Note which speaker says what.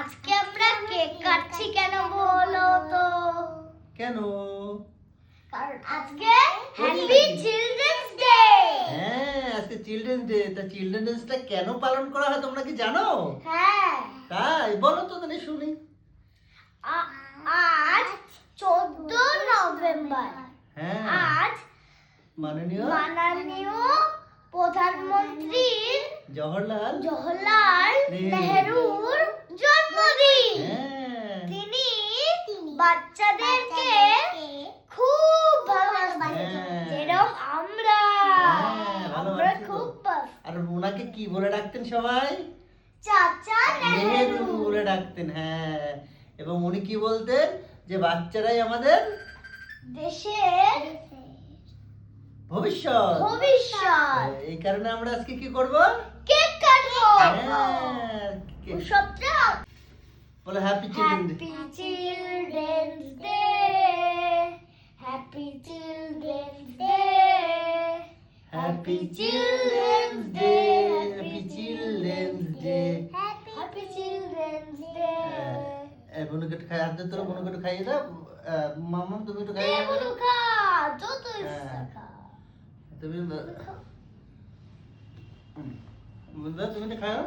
Speaker 1: আজকে আমরা কেক কাটছি কেন বলো তো?
Speaker 2: কেন?
Speaker 1: কারণ আজকে হ্যাপি চিলড্রেন্স ডে
Speaker 2: হ্যাঁ আজকে চিলড্রেন ডে তা চিলড্রেন ডেটা কেন পালন করা হয় তোমরা কি জানো?
Speaker 1: হ্যাঁ।
Speaker 2: তাই বলো তো তাহলে শুনি।
Speaker 1: আজ চোদ্দ নভেম্বর।
Speaker 2: হ্যাঁ।
Speaker 1: আজ
Speaker 2: মাননীয়
Speaker 1: মাননীয় প্রধানমন্ত্রীর
Speaker 2: জওহরলাল
Speaker 1: জওহরলাল
Speaker 2: নেহেরু।
Speaker 1: নেহেরুর বাচ্চাদেরকে খুব ভালোবাসতেন
Speaker 2: হ্যাঁ।
Speaker 1: যেরকম আমরা।
Speaker 2: হ্যাঁ,
Speaker 1: আমরা খুব
Speaker 2: আর ওনাকে কি বলে ডাকতেন সবাই?
Speaker 1: চাচা
Speaker 2: নেহেরু বলে ডাকতেন হ্যাঁ। এবং উনি কি বলতেন? যে বাচ্চারাই আমাদের
Speaker 1: দেশের
Speaker 2: ভবিষ্যৎ।
Speaker 1: ভবিষ্যৎ।
Speaker 2: এই কারণে আমরা আজকে কি করব?
Speaker 1: কেক কাটবো।
Speaker 2: হ্যাঁ
Speaker 1: উৎসবটা
Speaker 2: বলো happy children day
Speaker 1: happy children's day happy children's day
Speaker 2: happy children's day happy children's day
Speaker 1: happy children's day
Speaker 2: এই বনুকে খাই হাত দিয়ে তোলো একটু খাইয়ে দাও মামা তুমি একটু খাইয়ে দাও
Speaker 1: এগুলো খা ইচ্ছা
Speaker 2: হ্যাঁ।
Speaker 1: খা
Speaker 2: তুমি তুমি খাও।